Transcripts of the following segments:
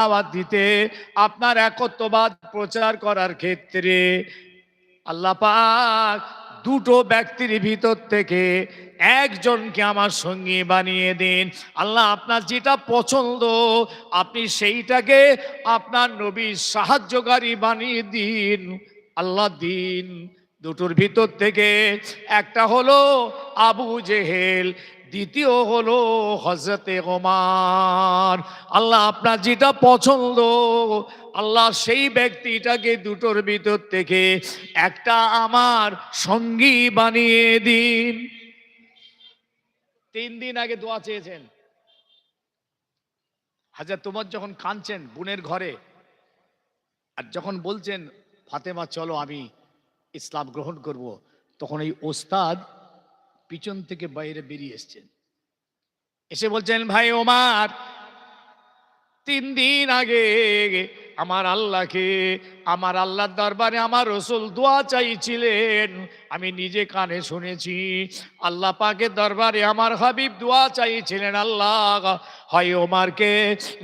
দাওয়াত দিতে, আপনার একত্ববাদ প্রচার করার ক্ষেত্রে আল্লাহ পাক দুটো ব্যক্তির ভিতর থেকে একজনকে আমার সঙ্গী বানিয়ে দিন। আল্লাহ, আপনার যেটা পছন্দ, আপনি সেইটাকে আপনার নবীর সাহায্যকারী বানিয়ে দিন। আল্লাহ, দিন দুটোর ভিতর থেকে, একটা হলো আবু জেহেল দ্বিতীয় হলো হজরতে ওমার। আল্লাহ আপনার যেটা পছন্দ, আল্লাহ সেই ব্যক্তিটাকে দুটোর ভিতর থেকে একটা আমার সঙ্গী বানিয়ে দিন। তিন দিন আগে দোয়া চেয়েছেন। হাজার তোমার যখন কাঁদছেন বোনের ঘরে, আর যখন বলছেন, ফাতেমা, চলো আমি ইসলাম গ্রহণ করব। তখন এই ওস্তাদ পিছন থেকে বাইরে বেরিয়ে এসছেন। এসে বলছেন ভাই ওমার তিন দিন আগে আমার আল্লাহকে, আমার আল্লাহর দরবারে আমার রসুল দোয়া চাইছিলেন। আমি নিজে কানে শুনেছি, আল্লাহ পাকের দরবারে আমার হাবিব দোয়া চাইছিলেন, আল্লাহ হয় ওমারকে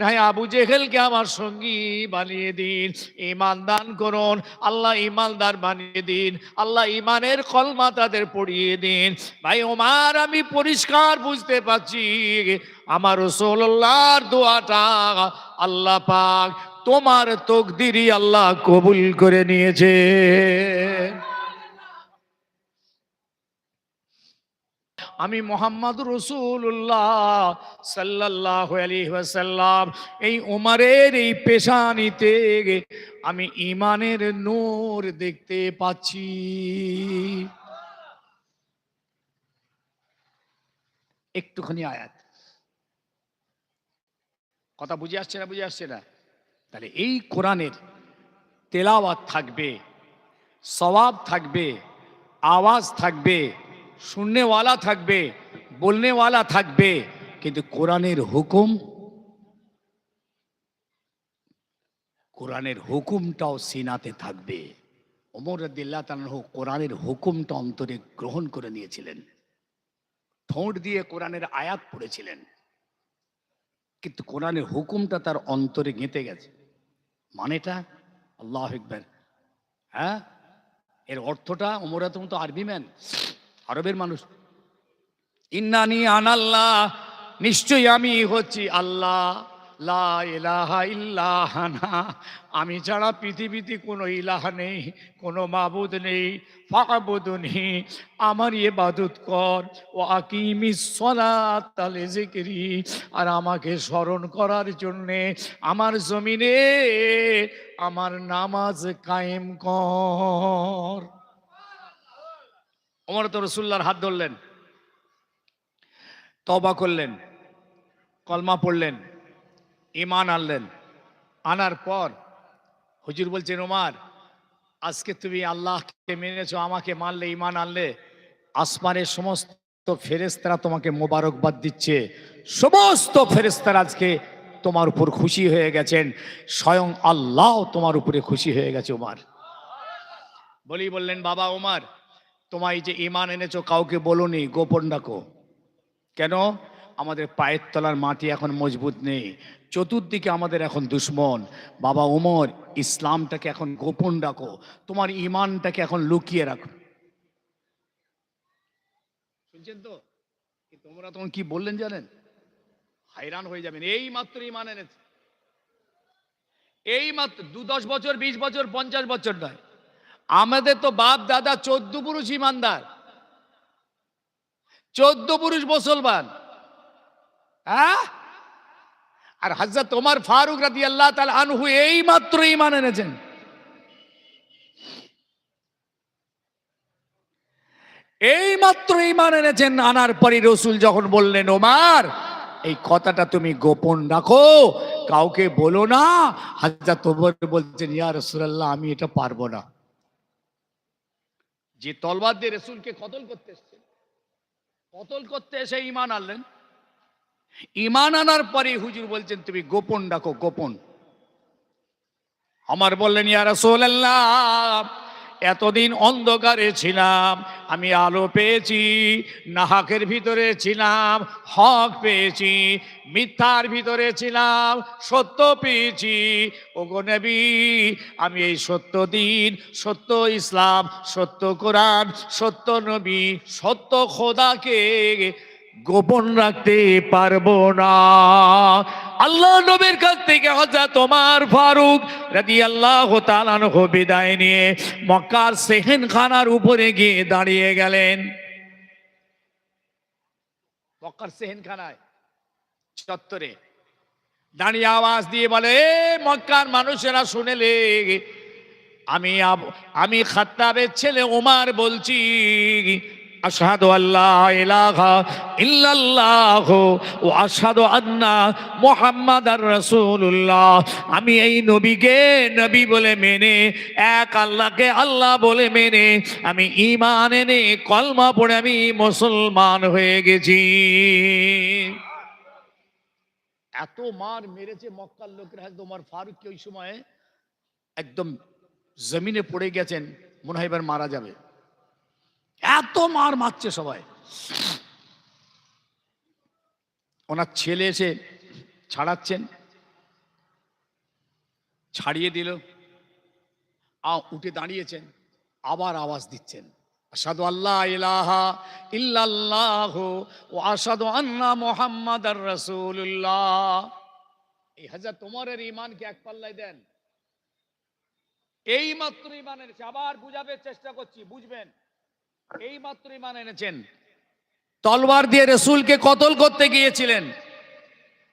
নাই আবু জেহেলকে আমার সঙ্গী বানিয়ে দিন ইমান দান করুন, আল্লাহ ইমানদার বানিয়ে দিন, আল্লাহ ইমানের কলমা তাদের পড়িয়ে দিন। ভাই ওমার, আমি পরিষ্কার বুঝতে পারছি, আমার রসোল্লাহর দোয়াটা আল্লাহ পাক তোমার তকদিরই আল্লাহ কবুল করে নিয়েছে। আমি মোহাম্মদ রসুল্লাহ সাল্লাহ আলী ওয়াসাল্লাম, এই উমারের এই পেশানিতে আমি ইমানের নূর দেখতে পাচ্ছি। একটুখানি আয়াত। কথা বুঝে আসছে না, বুঝে আসছে না? তাহলে এই কোরআনের তেলাওয়াত থাকবে, সওয়াব থাকবে, আওয়াজ থাকবে, শুননেওয়ালা থাকবে, বলনেওয়ালা থাকবে, কিন্তু কোরআনের হুকুম, কোরআনের হুকুমটাও সিনাতে থাকবে। ওমর রদিল্লা তালহ কোরআনের হুকুমটা অন্তরে গ্রহণ করে নিয়েছিলেন। ঠোঁট দিয়ে কোরআনের আয়াত পড়েছিলেন। কিন্তু কোরআনের হুকুমটা তার অন্তরে গেঁথে গেছে। মানেটা? আল্লাহ হ্যাঁ? এর অর্থটা ওমরা তো আরবি ম্যান আরবের মানুষ। ইন্নানি আনাল্লাহ, নিশ্চয়ই আমি হচ্ছি আল্লাহ। লা ইলাহা ইল্লাহানা আমি ছাড়া পৃথিবীতে কোনো ইলাহা নেই, কোনো মাবুদ নেই। ফাকাবুদ নেই আমার ইবাদত কর। ও আকিমি সলাতালে জিকিরি আর আমাকে স্মরণ করার জন্যে আমার জমিনে আমার নামাজ কায়েম কর। ওমর তো রসুল্লার হাত ধরলেন তবা করলেন, কলমা পড়লেন। ইমান আনলেন। আনার পর হুজুর বলছেন, ওমার, আজকে তুমি আল্লাহকে মেনেছো, আমাকে মানলে ইমান আনলে, আসমানের সমস্ত ফেরেস্তারা তোমাকে মোবারকবাদ দিচ্ছে। সমস্ত ফেরেস্তারা আজকে তোমার উপর খুশি হয়ে গেছেন। স্বয়ং আল্লাহ তোমার উপরে খুশি হয়ে গেছে, ওমার। বলি বললেন, বাবা ওমার, তোমায় যে ইমান এনেছো, কাউকে বলনি, গোপন ডাকো। কেন? আমাদের পায়ের তলার মাটি এখন মজবুত নেই। চতুর্দিকে আমাদের এখন দুশ্মন। বাবা ওমর ইসলামটাকে এখন গোপন রাখো। তোমার ইমানটাকে এখন লুকিয়ে রাখো। শুনছেন তো? তোমরা তখন কি বললেন জানেন? হাইরান হয়ে যাবেন। এই মাত্র ইমান এনেছে। এই মাত্র দু দশ বছর, বিশ বছর, পঞ্চাশ বছর নয়। আমাদের তো বাপ, দাদা চোদ্দ পুরুষ ইমানদার চোদ্দ পুরুষ মুসলমান। হ্যাঁ? আর হাজরত তোমার ফারুক রাদি আল্লাহ আনহু এই মাত্র ইমান এনেছেন। এই মাত্র ইমান এনেছেন, আনার পরে রসুল যখন বললেন, ওমার, এই কথাটা তুমি গোপন রাখো, কাউকে বলো না। হাজরত তোমার বলছেন, ইয়া রসুল্লাহ আমি এটা পারব না। যে তলবার দিয়ে রসুলকে কতল করতে এসছে কতল করতে এসে ইমান আনলেন ইমান আনার পরে হুজুর বলছেন, তুমি গোপন ডাকো, গোপন। আমার বললেন, ইয়া রাসূলুল্লাহ, এতদিন অন্ধকারে ছিলাম, আমি আলো পেয়েছি, নাহাকের ভিতরে ছিলাম, হক পেয়েছি, মিথ্যার ভিতরে ছিলাম, সত্য পেয়েছি। ওগো নবী, আমি এই সত্য দিন, সত্য ইসলাম, সত্য কোরআন, সত্য নবী, সত্য খোদাকে গোপন রাখতে পারব না। আল্লাহ নবীর কাছ থেকে হজরত তোমার ফারুক রাদি আল্লাহ তালানহ বিদায় নিয়ে মক্কার সেহেন খানার উপরে গিয়ে দাঁড়িয়ে গেলেন। মক্কার সেহেন খানায় চত্বরে দাঁড়িয়ে আওয়াজ দিয়ে বলে মক্কার মানুষেরা শুনেলে আমি আমি খাত্তাবের ছেলে ওমার বলছি আশহাদু আল্লাহ ইলাহা ও আশহাদু আন্না মুহাম্মাদার রাসূলুল্লাহ। আমি এই নবীকে নবী বলে মেনে, এক আল্লাহকে আল্লাহ বলে মেনে, আমি ঈমান এনে কলমা পড়ে আমি মুসলমান হয়ে গেছি। এত মার মেরেছে মক্কার লোকের হাতে তোমার ফারুক ওই সময় একদম জমিনে পড়ে গেছেন মনে হয় এবার মারা যাবে। এত মার মারছে সবাই। ওনার ছেলে এসে ছাড়াচ্ছেন। ছাড়িয়ে দিল। উঠে দাঁড়িয়েছেন। আবার আওয়াজ দিচ্ছেন। আসাদু আল্লাহ ইলাহা ইল্লাল্লাহ ও আসাদু আন্না মোহাম্মদ রসুল্লাহ এই হাজার তোমারের ইমানকে এক পাল্লায় দেন। এই মাত্র ইমান এনেছে। আবার বুঝাবে, চেষ্টা করছি, বুঝবেন। এই মাত্র ইমান এনেছেন। তলবার দিয়ে রসুলকে কতল করতে গিয়েছিলেন?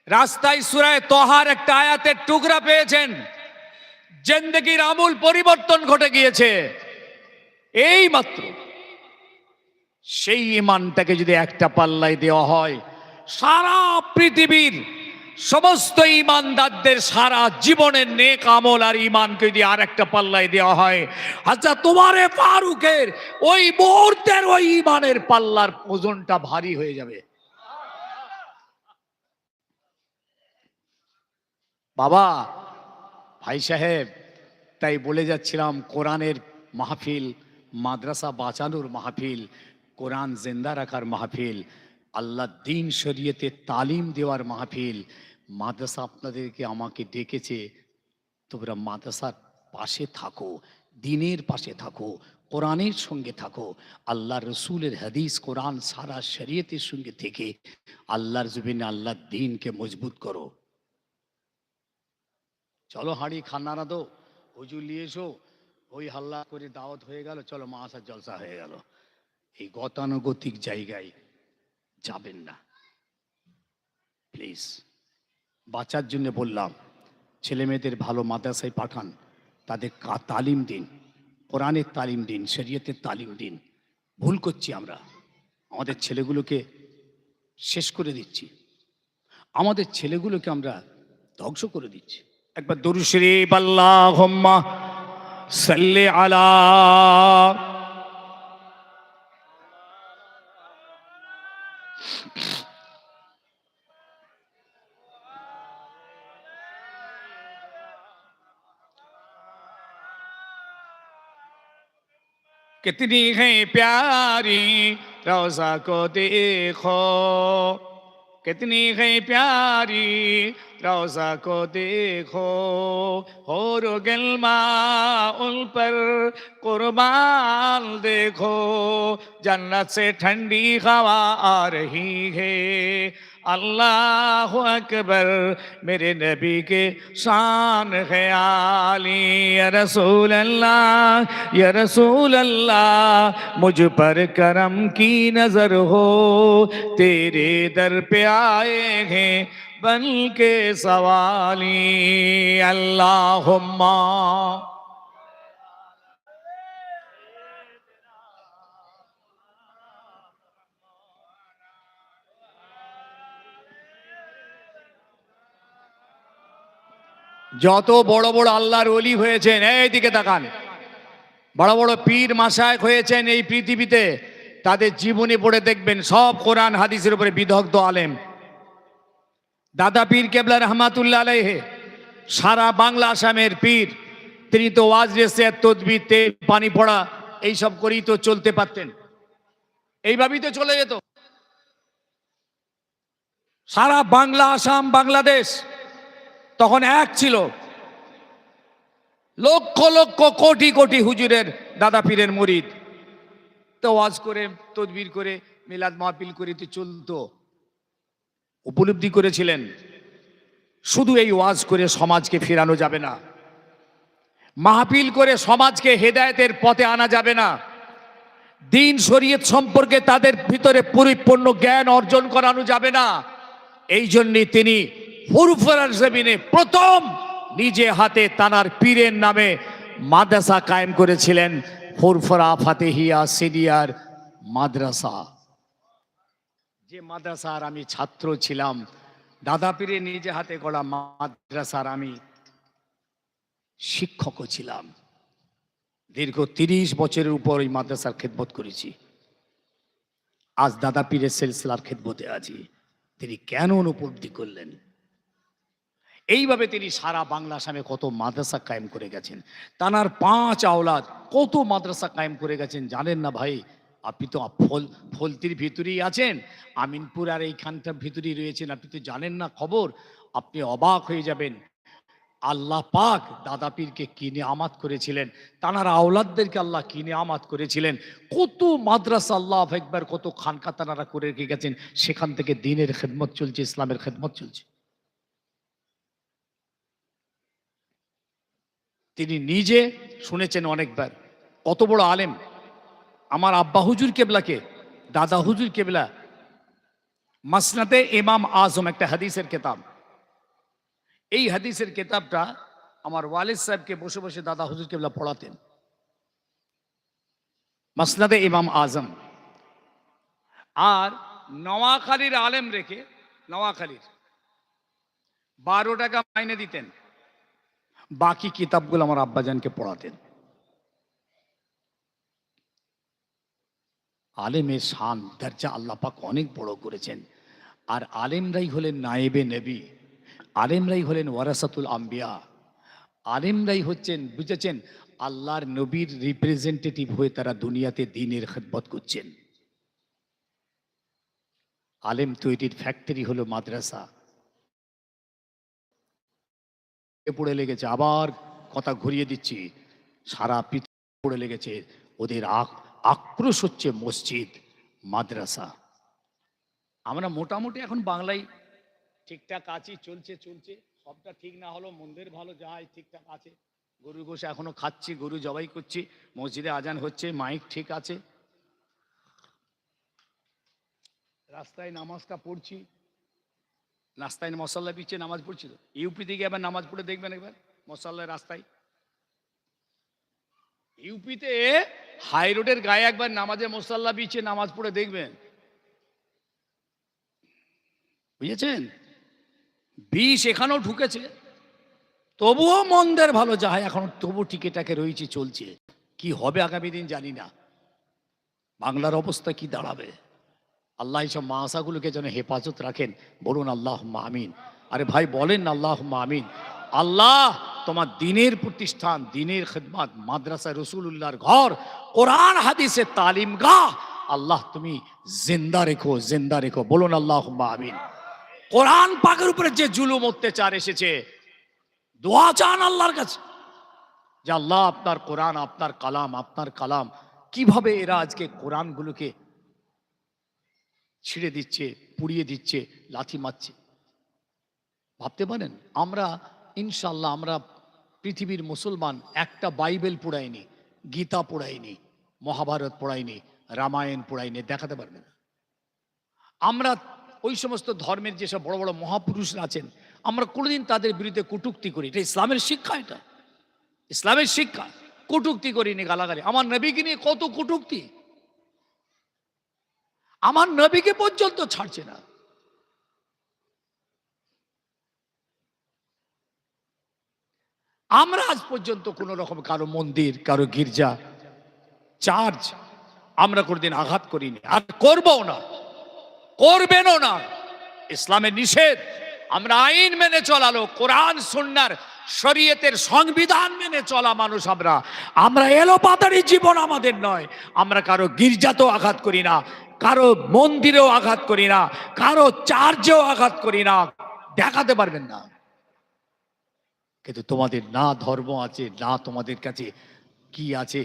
রাস্তায় সুরায় তহার একটা আয়াতের টুকরা পেয়েছেন। জেন্দেগির আমূল পরিবর্তন ঘটে গিয়েছে। এই মাত্র সেই ইমানটাকে যদি একটা পাল্লায় দেওয়া হয়, সারা পৃথিবীর সমস্ত ইমানদারদের সারা জীবনের নেক আমল আর ইমানকে যদি আর একটা পাল্লায় দেওয়া হয় আচ্ছা তোমারে ফারুকের ওই মুহূর্তের ওই ইমানের পাল্লার ওজনটা ভারী হয়ে যাবে। বাবা, ভাই সাহেব, তাই বলে যাচ্ছিলাম, কোরআনের মাহফিল, মাদ্রাসা বাঁচানোর মাহফিল, কোরআন জিন্দা রাখার মাহফিল আল্লাহ দিন শরীয়তে তালিম দেওয়ার মাহফিল। মাদ্রাসা আপনাদেরকে আমাকে ডেকেছে। তোমরা মাদ্রাসার পাশে থাকো, দিনের পাশে থাকো, কোরআনের সঙ্গে থাকো। আল্লাহ রসুলের হাদিস, কোরআন সারা শরীয়তের সঙ্গে থেকে আল্লাহর জমিনে আল্লাহর দিনকে মজবুত করো। চলো হাঁড়ি খান্নারা দো হুজুর নিয়ে এসো। ওই হাল্লা করে দাওয়াত হয়ে গেল, চলো মাসার জলসা হয়ে গেল। এই গতানুগতিক জায়গায় যাবেন না। প্লিজ বাঁচার জন্য বললাম, ছেলে মেয়েদের ভালো মাদ্রাসায় পাঠান, তাদের তালিম দিন, কোরআনের তালিম দিন, শরীয়তের তালিম দিন। ভুল করছি আমরা। আমাদের ছেলেগুলোকে শেষ করে দিচ্ছি। আমাদের ছেলেগুলোকে আমরা ধ্বংস করে দিচ্ছি। একবার দরু শরীফ, আল্লাহুম্মা সাল্লি আলা कितनी है प्यारी रोजा को देखो कितनी है प्यारी روزہ کو دیکھو ہور گلما ان پر قربان دیکھو۔ جنت سے ٹھنڈی ہوا آ رہی ہے۔ اللہ اکبر، میرے نبی کے شان خیالی یا رسول اللہ، یا رسول اللہ، مجھ پر کرم کی نظر ہو۔ تیرے در پہ آئے ہیں बन के सवाली अल्लाहुम्मा যত বড় বড় আল্লাহর অলি হয়েছেন এইদিকে তাকান বড় বড় পীর মাসায় হয়েছেন এই পৃথিবীতে তাদের জীবনী পড়ে দেখবেন সব কোরআন হাদিসের উপরে বিদগ্ধ আলেম দাদা পীর কেবলা রহমাতুল্লাহ আলাইহে, সারা বাংলা আসামের পীর, তিনি তো ওয়াজ রেসে তদবিতে পানি পড়া, এইসব করেই তো চলতে পারতেন। এইভাবেই তো চলে যেত। সারা বাংলা আসাম, বাংলাদেশ তখন এক ছিল। লক্ষ লক্ষ, কোটি কোটি হুজুরের দাদা পীরের মরিদ। তো ওয়াজ করে, তদবির করে, মিলাদ মাহফিল করে তো চলতো। উপলব্ধি করেছিলেন, শুধু এই ওয়াজ করে সমাজকে ফেরানো যাবে না। মাহফিল করে সমাজকে হেদায়েতের পথে আনা যাবে না। দিন শরীয়ত সম্পর্কে তাদের ভিতরে পরিপূর্ণ জ্ঞান অর্জন করানো যাবে না। এই জন্যে তিনি ফুরফুরার জমিনে প্রথম নিজে হাতে তানার পীরের নামে মাদ্রাসা কায়েম করেছিলেন ফুরফুরা ফাতেহিয়া সিনিয়র মাদ্রাসা। যে মাদ্রাসার আমি ছাত্র ছিলাম, দাদা পীরে নিজে হাতে গড়া মাদ্রাসার আমি শিক্ষকও ছিলাম। দীর্ঘ তিরিশ বছরের উপর এই মাদ্রাসার খেদমত করেছি। আজ দাদা পীরের সিলসিলার খেদমতে আছি। তিনি কেন উপলব্ধি করলেন? এইভাবে তিনি সারা বাংলা আসামে কত মাদ্রাসা কায়েম করে গেছেন, তানার পাঁচ আওলাদ কত মাদ্রাসা কায়েম করে গেছেন জানেন না ভাই? আপনি তো ফল, ফলতির ভিতরেই আছেন। আমিনপুর আর এইখানটার ভিতরেই রয়েছেন। আপনি তো জানেন না খবর। আপনি অবাক হয়ে যাবেন। আল্লাহ পাক দাদা পীরকে কিনে আমাত করেছিলেন? তানার আওলাদদেরকে আল্লাহ কিনে আমাত করেছিলেন? কত মাদ্রাসা আল্লাহ একবার কত খানকা তানারা করে রেখে গেছেন। সেখান থেকে দিনের খেদমত চলছে, ইসলামের খেদমত চলছে। তিনি নিজে শুনেছেন অনেকবার। কত বড় আলেম। আমার আব্বা হুজুর কেবলাকে, দাদা হুজুর কেবলা মাসনাতে ইমাম আজম একটা হাদিসের কেতাব। এই হাদিসের কেতাবটা আমার ওয়ালিদ সাহেবকে বসে বসে দাদা হুজুর কেবলা পড়াতেন। মাসনাদে ইমাম আজম। আর নওয়াখালীর আলেম রেখে, নওয়াখালীর, বারো টাকা মাইনে দিতেন। বাকি কিতাবগুলো আমার আব্বাজানকে পড়াতেন। আলেমের শান, দরজা আল্লাহ পাক অনেক বড় করেছেন। আর আলেমরাই হলেন নায়েবে নবী, আলেমরাই হলেন ওয়ারাসাতুল আম্বিয়া, আলেমরাই হচ্ছেন, বুঝেছেন, আল্লাহর নবীর রিপ্রেজেন্টেটিভ হয়ে তারা দুনিয়াতে দিনের খেদমত করছেন। আলেম তৈরির ফ্যাক্টরি হলো মাদ্রাসা। পড়ে লেগেছে, আবার কথা ঘুরিয়ে দিচ্ছি। সারা পৃথিবী পড়ে লেগেছে, ওদের আক- আক্রোশ হচ্ছে মসজিদ, মাদ্রাসা। আমরা মোটামুটি এখন বাংলায় ঠিকঠাক আছি, চলছে চলছে। সবটা ঠিক না হলেও মন্দির ভালো যায় ঠিকঠাক আছে। গরু গোসে এখনও খাচ্ছি, গরু জবাই করছি। মসজিদে আজান হচ্ছে, মাইক ঠিক আছে। রাস্তায় নামাজটা পড়ছি। রাস্তায় মশাল্লা পিছিয়ে নামাজ পড়ছি তো। ইউপি থেকে আবার নামাজ পড়ে দেখবেন একবার মশাল্লায় রাস্তায়। ইউপিতে হাই রোডের গায়ে একবার নামাজে মোসাল্লা বিছিয়ে নামাজ পড়ে দেখবেন। বুঝেছেন? বিষ এখানেও ঢুকেছে। তবুও মন্দের ভালো যায় এখন তবু টিকেটাকে রয়েছে, চলছে। কি হবে আগামী দিন জানি না। বাংলার অবস্থা কি দাঁড়াবে? আল্লাহ এইসব মাসাগুলোকে যেন হেফাজত রাখেন। বলুন আল্লাহ মামিন আরে ভাই, বলেন আল্লাহ আমিন। আল্লাহ তোমার দিনের প্রতিষ্ঠান, দিনের খেদমাত মাদ্রাসা রসুল্লাহর ঘর, কোরআন, হাদিসের তালিম গাহ। আল্লাহ তুমি জিন্দা রেখো জিন্দা রেখো। বলুন আল্লাহ আমিন। কোরআন পাকের উপরে যে জুলুম, অত্যাচার এসেছে, দোয়া চান আল্লাহর কাছে। যে আল্লাহ আপনার কোরআন, আপনার কালাম আপনার কালাম, কীভাবে এরা আজকে কোরআনগুলোকে ছিঁড়ে দিচ্ছে, পুড়িয়ে দিচ্ছে, লাথি মারছে? ভাবতে পারেন, আমরা ইনশাল্লাহ আমরা পৃথিবীর মুসলমান একটা বাইবেল পড়াইনি, গীতা পড়াইনি, মহাভারত পড়াইনি, রামায়ণ পড়াইনি, দেখাতে পারবে না। আমরা ওই সমস্ত ধর্মের যেসব বড় বড় মহাপুরুষরা আছেন, আমরা কোনোদিন তাদের বিরুদ্ধে কটুক্তি করি। এটা ইসলামের শিক্ষা এটা। ইসলামের শিক্ষা, কটুক্তি করিনি গালাগালি। আমার নবীকে নিয়ে কত কটুক্তি। আমার নবীকে পর্যন্ত ছাড়ছে না। আমরা আজ পর্যন্ত কোন রকম কারও মন্দির, কারও গির্জা, চার্চ আমরা কোনোদিন আঘাত করিনি। আর করব না, করবেনও না। ইসলামের নিষেধ, আমরা আইন মেনে চলালো কোরআন, সুন্নার, শরীয়তের সংবিধান মেনে চলা মানুষ আমরা। আমরা এলোপাতারি জীবন আমাদের নয়, আমরা কারও গির্জাতেও আঘাত করি না, কারও মন্দিরেও আঘাত করি না, কারও চার্চেও আঘাত করি না। দেখাতে পারবেন না। কিন্তু তোমাদের না ধর্ম আছে, না তোমাদের কাছে কি আছে?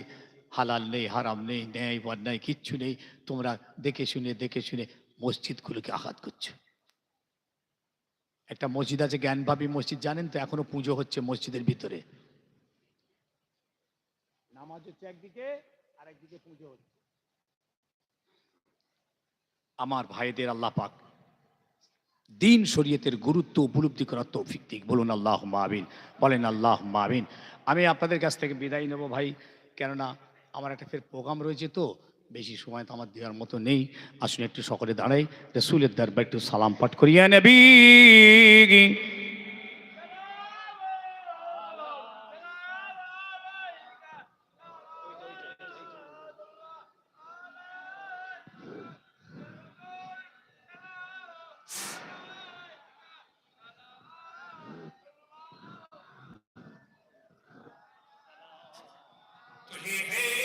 হালাল নেই, হারাম নেই, ন্যায় নাই কিচ্ছু নেই। তোমরা দেখে শুনে দেখে শুনে মসজিদগুলোকে আঘাত করছ। একটা মসজিদ আছে, জ্ঞানভাবী মসজিদ, জানেন তো? এখনও পুজো হচ্ছে মসজিদের ভিতরে। নামাজ হচ্ছে একদিকে আর একদিকে পুজো হচ্ছে। আমার ভাইদের আল্লাহ পাক দিন শরীয়তের গুরুত্ব উপলব্ধি করার তৌফিক দিক। বলুন আল্লাহ মাবিন বলেন আল্লাহ মাবিন আমি আপনাদের কাছ থেকে বিদায় নেব ভাই। কেননা আমার একটা ফের প্রোগ্রাম রয়েছে তো, বেশি সময় তো আমার দেওয়ার মতো নেই। আসুন একটু সকলে দাঁড়াই। রসুলের দরবার একটু সালাম পাঠ করিয়া নেবি! He.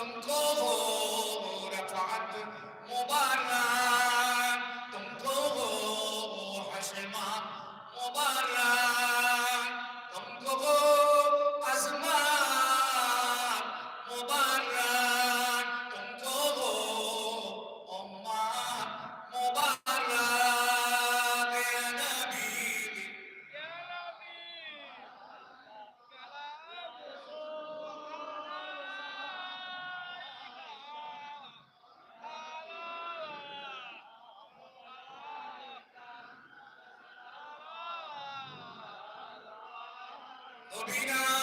سمكه رفعت مبارك Sabina!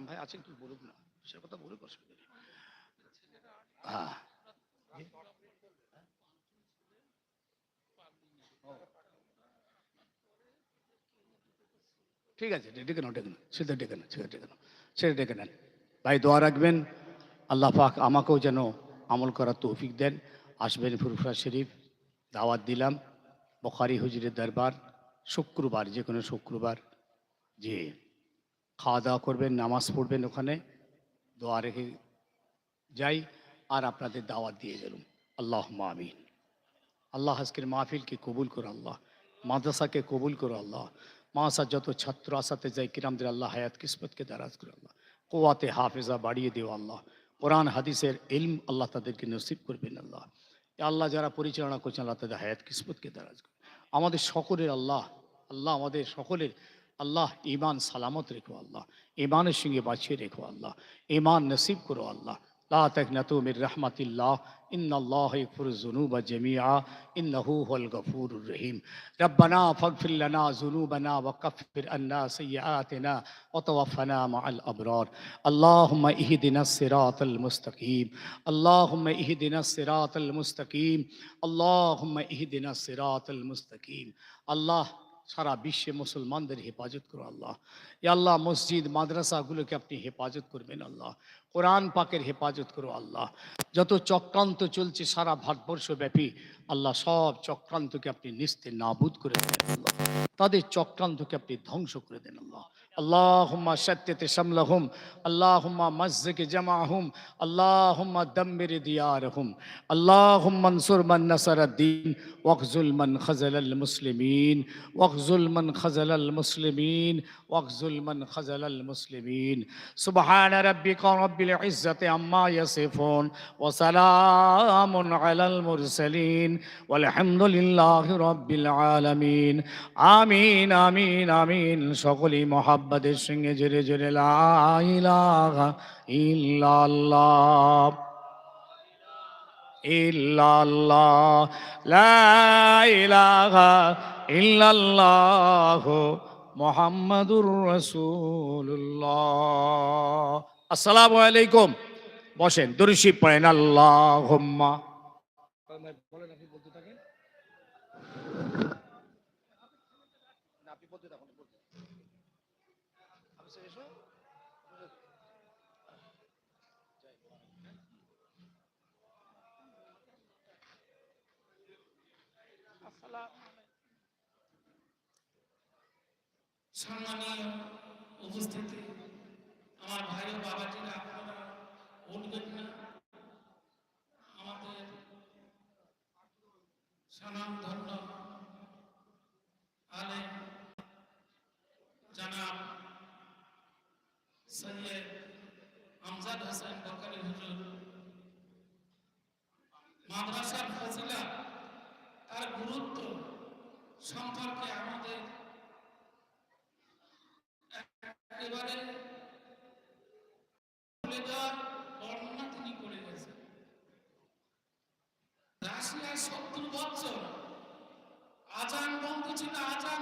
না ভাই আছে একটু বলুক না। সে কথা বলুক, অসুবিধা নেই। হ্যাঁ। ঠিক আছে ডেকে নাও ডেকে নাও সেটা ডেকে নাও সেটা ডেকে নাও সেটা ডেকে নেন। ভাই, দোয়া রাখবেন। আল্লাহ পাক আমাকেও যেন আমল করার তৌফিক দেন। আসবেন ফুরফুরা শরীফ, দাওয়াত দিলাম। বখারি, হুজুরের দরবার, শুক্রবার যে কোনো শুক্রবার। যে খাওয়া দাওয়া করবেন, নামাজ পড়বেন ওখানে, দোয়া রেখে যাই, আর আপনাদের দাওয়াত দিয়ে গেলুম আল্লাহ আমিন। আল্লাহ আজকের মাহফিলকে কবুল করো আল্লাহ, মাদ্রাসাকে কবুল করো আল্লাহ মাসার যত ছাত্র আসাতে যাই, কিরামদের আল্লাহ হায়াত কিসমতকে দারাজ করো আল্লাহ কোয়াতে হাফেজা বাড়িয়ে দেও আল্লাহ, কোরআন, হাদিসের ইলম আল্লাহ তাদেরকে নসিব করবেন আল্লাহ আল্লাহ যারা পরিচালনা করছেন, আল্লাহ তাদের হায়াত কিসমতকে দারাজ করো। আমাদের সকলের আল্লাহ আল্লাহ আমাদের সকলের আল্লাহ ইমান সালামত রেখো আল্লাহ ইমানের সঙ্গে বাঁচিয়ে রেখো আল্লাহ ইমান নসিব করো আল্লাহ লা তাকনাতু মির রাহমাতিল্লাহ ইন্নাল্লাহ ইগফিরু যুনুবা জামিআ ইন্নাহু হুয়াল গফুরুর রহিম রব্বানা ফাগফির লানা যুনুবানা ওয়া কাফির আন্না সাইয়্যাআতিনা ওয়া তাওয়াফানা মাআল আবরার আল্লাহুম্মা ইহদিনাস সিরাতাল মুস্তাকিম আল্লাহুম্মা ইহদিনাস সিরাতাল মুস্তাকিম আল্লাহুম্মা ইহদিনাস সিরাতাল মুস্তাকিম আল্লাহ সারা বিশ্বে মুসলমানদের হেফাজত করো আল্লাহ। আল্লাহ, মসজিদ, মাদ্রাসাগুলোকে আপনি হেফাজত করবেন আল্লাহ। কোরআন পাকের হেফাজত করো আল্লাহ। যত চক্রান্ত চলছে সারা ভারতবর্ষব্যাপী, আল্লাহ সব চক্রান্তকে আপনি নিস্তে নাবুদ করে দেন আল্লাহ। তাদের চক্রান্তকে আপনি ধ্বংস করে দেন আল্লাহ। اللهم شتت شملهم اللهم مزق جمعهم اللهم دمر ديارهم اللهم انصر من نصر الدين واخذل من خذل المسلمين واخذل من خذل المسلمين واخذل من خذل المسلمين سبحان ربك رب العزة عما يصفون وسلام على المرسلين والحمد لله رب العالمين آمين آمين آمين সকলি মোহাব্বতের সঙ্গে জোরে জোরে মুহাম্মাদুর রাসূলুল্লাহ। আসসালামু আলাইকুম। বসেন দরুশি পড়েন বলেন আপনি বলতে থাকেন না আপনি বলতে থাকুন বলতে আপনি এসো সম্মানীয় উপস্থিতি।